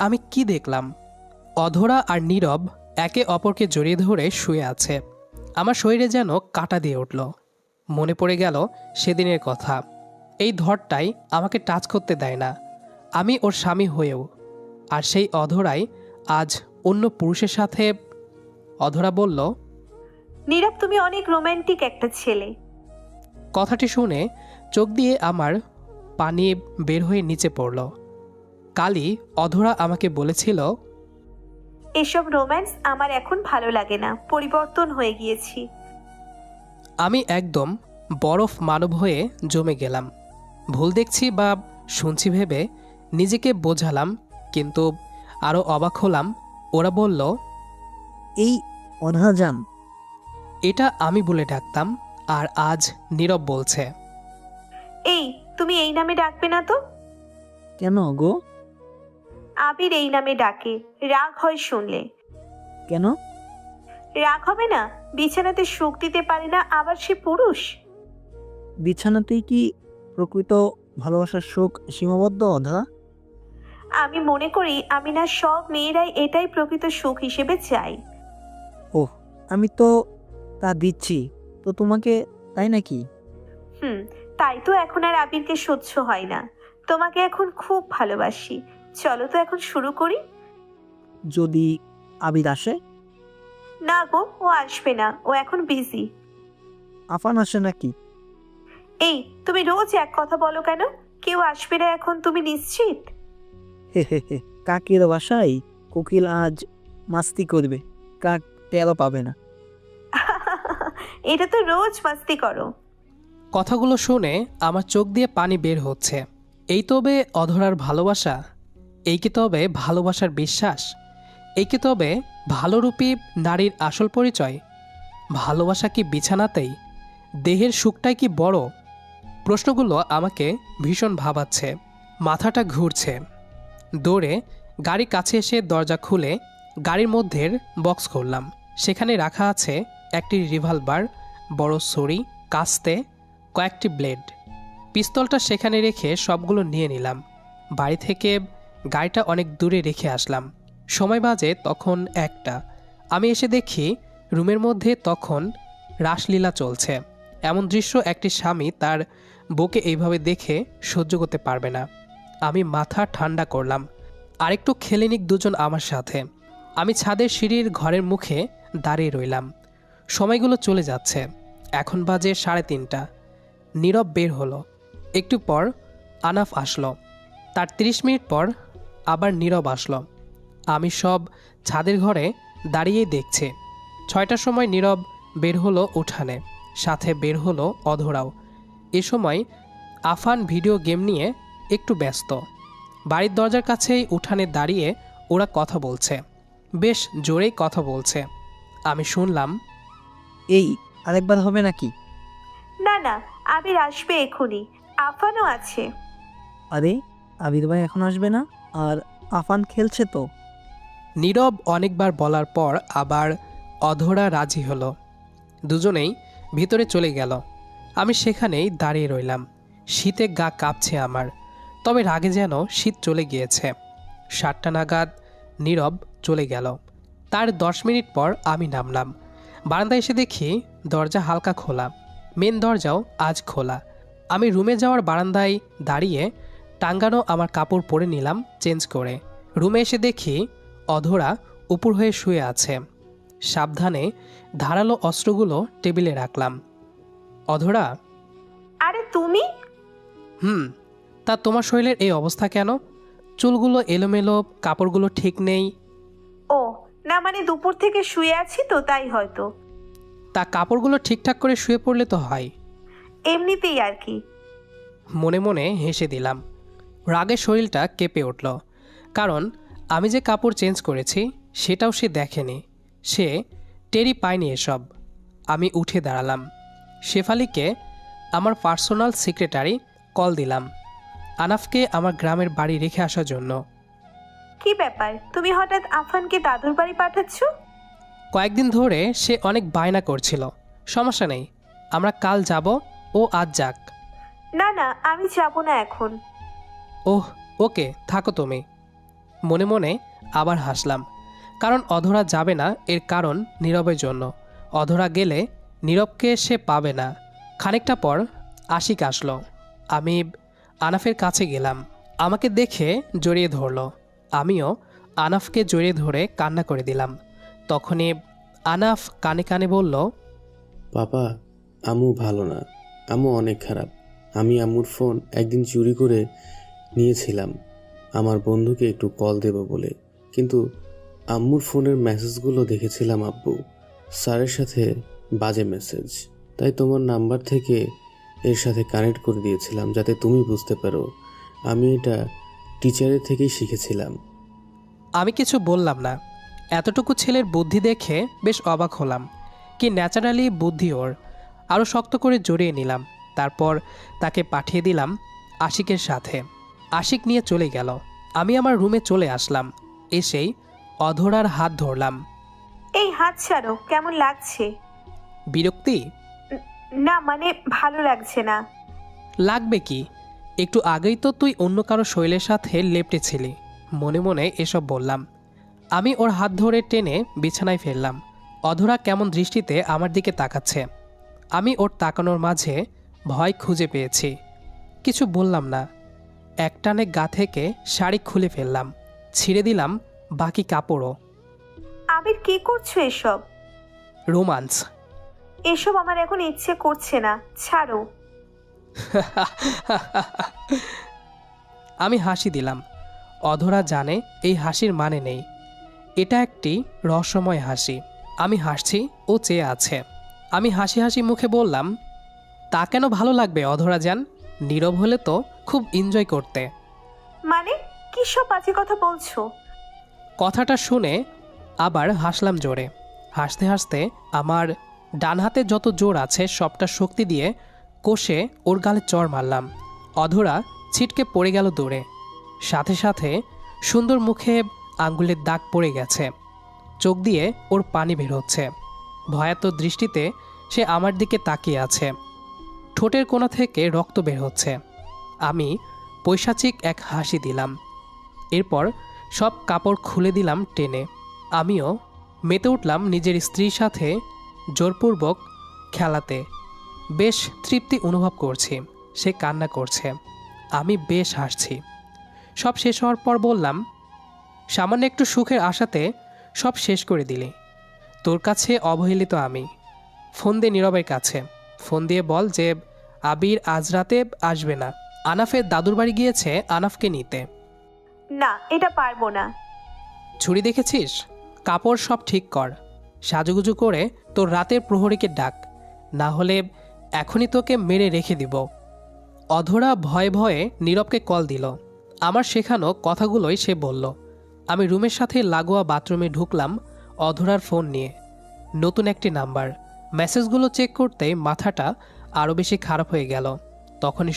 আমি কি দেখলাম? অধরা আর নীরব একে অপরকে জড়িয়ে ধরে শুয়ে আছে। আমার শরীরে যেন কাটা দিয়ে উঠল। মনে পড়ে গেল সেদিনের কথা। এই ধরটাই আমাকে টাচ করতে দেয় না। আমি ওর স্বামী হয়েও। আর সেই অধরাই আজ অন্য পুরুষের সাথে অধরা বলল নীরব তুমি অনেক রোমান্টিক একটা ছেলে। কথাটি শুনে চোখ দিয়ে আমার পানি বের হয়ে নিচে পড়ল। কালি অধরা আমাকে বলেছিল এসব রোম্যান্স আমার এখন ভালো লাগে না। পরিবর্তন হয়ে গিয়েছি। আমি একদম বরফ মানব হয়ে জমে গেলাম। ভুল দেখছি বা শুনছি ভেবে নিজেকে বোঝালাম কিন্তু আরও অবাক হলাম। ওরা বলল এই অনাজান এটা আমি বলে ডাকতাম আর আজ নীরব বলছে এই তুমি এই নামে ডাকবে না তো? কেন গো? আবির এই নামে ডাকে। রাগ হয় শুনলে। কেন? রাগ হবে না? বিছানাতে সুখ দিতে পারে না আবার সে পুরুষ? বিছানাতেই কি প্রকৃত ভালোবাসার সুখ সীমাবদ্ধ অধা আমি মনে করি আমি না সব মেয়েরাই এটাই প্রকৃত সুখ হিসেবে চাই। ওহ আমি তো তা দিচ্ছি। তো তোমাকে তাই নাকি? হুম তাই তো এখন আর আবিরকে সহ্য হয় না। তোমাকে এখন খুব ভালোবাসি। চলো তো এখন শুরু করি। যদি আবির আসে? না গো ও আসবে না ও এখন বিজি আফান আসে নাকি? এই তুমি রোজ এক কথা বলো কেন? কেউ আসবে না এখন তুমি নিশ্চিত? হে হে হে কাকের বাসায় কোকিল আজ মাস্তি করবে কাক টেরও পাবে না। এটা তো রোজ মাস্তি করো। কথাগুলো শুনে আমার চোখ দিয়ে পানি বের হচ্ছে। এই তবে অধরার ভালোবাসা এই কি তবে ভালোবাসার বিশ্বাস এই কি তবে ভালোরূপী নারীর আসল পরিচয়। ভালোবাসা কি বিছানাতেই, দেহের সুখটাই কি বড়? প্রশ্নগুলো আমাকে ভীষণ ভাবাচ্ছে, মাথাটা ঘুরছে। দৌড়ে গাড়ি কাছে এসে দরজা খুলে গাড়ির মধ্যের বক্স করলাম সেখানে রাখা আছে একটি রিভলভার, বড় ছড়ি কাস্তে, কয়েকটি ব্লেড। পিস্তলটা সেখানে রেখে সবগুলো নিয়ে নিলাম। বাড়ি থেকে গাড়িটা অনেক দূরে রেখে আসলাম। সময় বাজে তখন একটা। আমি এসে দেখি রুমের মধ্যে তখন রাসলীলা চলছে। এমন দৃশ্য একটি স্বামী তার বউকে এইভাবে দেখে সহ্য করতে পারবে না। আমি মাথা ঠান্ডা করলাম। আরেকটু খেলে নিক দুজন আমার সাথে। আমি ছাদের সিঁড়ির ঘরের মুখে দাঁড়িয়ে রইলাম। সময়গুলো চলে যাচ্ছে। এখন বাজে সাড়ে তিনটা। নীরব বের হলো। একটু পর আনাফ আসলো। তার ৩০ মিনিট পর আবার নীরব আসলো। আমি সব ছাদের ঘরে দাঁড়িয়েই দেখছে। ছয়টার সময় নীরব বের হলো উঠানে সাথে বের হলো অধরাও। এ সময় আফান ভিডিও গেম নিয়ে একটু ব্যস্ত। বাড়ির দরজার কাছেই উঠানে দাঁড়িয়ে ওরা কথা বলছে। বেশ জোরেই কথা বলছে। আমি শুনলাম এই আরেকবার হবে নাকি? না না আবির আসবে এখনই। আফানও আছে। আরে আবির ভাই এখন আসবে না? আর আফান খেলছে তো। নীরব অনেকবার বলার পর আবার অধরা রাজি হলো। দুজনেই ভিতরে চলে গেল। আমি সেখানেই দাঁড়িয়ে রইলাম। শীতে গা কাঁপছে আমার। তবে রাগে যেন শীত চলে গিয়েছে। সাতটা নাগাদ নীরব চলে গেল। তার দশ মিনিট পর আমি নামলাম। বারান্দায় এসে দেখি দরজা হালকা খোলা। মেন দরজাও আজ খোলা। আমি রুমে যাওয়ার বারান্দায় দাঁড়িয়ে টাঙ্গানো আমার কাপড় পরে নিলাম চেঞ্জ করে। রুমে এসে দেখি অধরা উপর হয়ে শুয়ে আছে। সাবধানে ধারালো অস্ত্রগুলো টেবিলে রাখলাম। অধরা? আরে তুমি? হুম তা তোমার শরীরের এই অবস্থা কেন? চুলগুলো এলোমেলো কাপড়গুলো ঠিক নেই। ও না মানে দুপুর থেকে শুয়ে আছি তো তাই হয়তো। তা কাপড়গুলো ঠিকঠাক করে শুয়ে পড়লে তো হয়। এমনিতেই আর কি। মনে মনে হেসে দিলাম। রাগে শরীরটা কেঁপে উঠল। কারণ আমি যে কাপড় চেঞ্জ করেছি সেটাও সে দেখেনি। সে টেরি পায়নি এসব। আমি উঠে দাঁড়ালাম। শেফালিকে আমার পার্সোনাল সেক্রেটারি কল দিলাম আনাফকে আমার গ্রামের বাড়ি রেখে আসার জন্য। কি ব্যাপার? তুমি হঠাৎ আফানকে দাদুর বাড়ি পাঠাচ্ছ? কয়েকদিন ধরে সে অনেক বায়না করছিল। সমস্যা নেই আমরা কাল যাব ও আজ যাক। না না আমি যাব না এখন। ওহ, ওকে, থাকো তুমি। মনে মনে আবার হাসলাম। কারণ অধরা যাবে না এর কারণ নীরবের জন্য। অধরা গেলে নীরবকে সে পাবে না। খানিকটা পর আশিক আসলো। আমি আনাফের কাছে গেলাম। আমাকে দেখে জড়িয়ে ধরলো। আমিও আনাফকে জড়িয়ে ধরে কান্না করে দিলাম। তখনই আনাফ কানে কানে বলল, পাপা আম্মু ভালো না। আম্মু অনেক খারাপ। আমি আম্মুর ফোন একদিন চুরি করে নিয়েছিলাম। আমার বন্ধুকে একটু কল দেব বলে। কিন্তু আম্মুর ফোনের মেসেজগুলো দেখেছিলাম আব্বু। স্যারের সাথে বাজে মেসেজ। তাই তোমার নাম্বার থেকে এর সাথে কানেক্ট করে দিয়েছিলাম, যাতে তুমি বুঝতে পারো। আমি এটা টিচারের থেকেই শিখেছিলাম। আমি কিছু বললাম না। এতটুকু ছেলের বুদ্ধি দেখে বেশ অবাক হলাম। কি ন্যাচারালি বুদ্ধি ওর। আরও শক্ত করে জড়িয়ে নিলাম। তারপর তাকে পাঠিয়ে দিলাম আশিকের সাথে। আশিক নিয়ে চলে গেল। আমি আমার রুমে চলে আসলাম। এসেই অধরার হাত ধরলাম। এই হাত ছাড়ো কেমন লাগছে? বিরক্তি? না মানে ভালো লাগছে না। লাগবে কি? একটু আগেই তো তুই অন্য কারও শৈলের সাথে লেপটেছিলি মনে মনে এসব বললাম। আমি ওর হাত ধরে টেনে বিছানায় ফেললাম। অধরা কেমন দৃষ্টিতে আমার দিকে তাকাচ্ছে। আমি ওর তাকানোর মাঝে ভয় খুঁজে পেয়েছি। কিছু বললাম না। একটানে গা থেকে শাড়ি খুলে ফেললাম ছিঁড়ে দিলাম বাকি কাপড়ও। আবির কি করছ এসব? রোমান্স। এসব আমার এখন ইচ্ছে করছে না ছাড়ো। আমি হাসি দিলাম। অধরা জানে এই হাসির মানে নেই। এটা একটি রহস্যময় হাসি। আমি হাসছি ও চেয়ে আছে। আমি হাসি হাসি মুখে বললাম তা কেন ভালো লাগবে অধরা যান নীরব হলে তো খুব এনজয় করতে। মানে কি সব বাজে কথা বলছো? কথাটা শুনে আবার হাসলাম জোরে। হাসতে হাসতে আমার ডান হাতে যত জোর আছে সবটা শক্তি দিয়ে কষে ওর গালে চড় মারলাম। অধরা ছিটকে পড়ে গেল দৌড়ে। সাথে সাথে সুন্দর মুখে আঙ্গুলের দাগ পড়ে গেছে। চোখ দিয়ে ওর পানি বের হচ্ছে। ভয়াত দৃষ্টিতে সে আমার দিকে তাকিয়ে আছে। ঠোঁটের কোণা থেকে রক্ত বের হচ্ছে। আমি পৈশাচিক এক হাসি দিলাম। এরপর সব কাপড় খুলে দিলাম টেনে। আমিও মেতে উঠলাম নিজের স্ত্রীর সাথে জোরপূর্বক খেলাতে। বেশ তৃপ্তি অনুভব করছি, সে কান্না করছে। আমি বেশ হাসছি। সব শেষ হওয়ার পর বললাম, সামান্য একটু সুখের আশাতে সব শেষ করে দিলি। তোর কাছে অবহেলিত আমি। ফোন দিয়ে নীরবের কাছে। ফোন দিয়ে বল যে আবির আজ রাতে আসবে না। আনাফের দাদুর বাড়ি গিয়েছে আনাফকে নিতে। না এটা পারব না। ছুরি দেখেছিস? কাপড় সব ঠিক কর। সাজুগুজু করে তোর রাতের প্রহরীকে ডাক। না হলে এখনই তোকে মেরে রেখে দিব। অধরা ভয়ে ভয়ে নীরবকে কল দিল। আমার শেখানো কথাগুলোই সে বলল। আমি রুমের সাথে লাগোয়া বাথরুমে ঢুকলাম অধরার ফোন নিয়ে। নতুন একটি নাম্বার। মেসেজগুলো চেক করতে মাথাটা আরও বেশি খারাপ হয়ে গেল। তখনই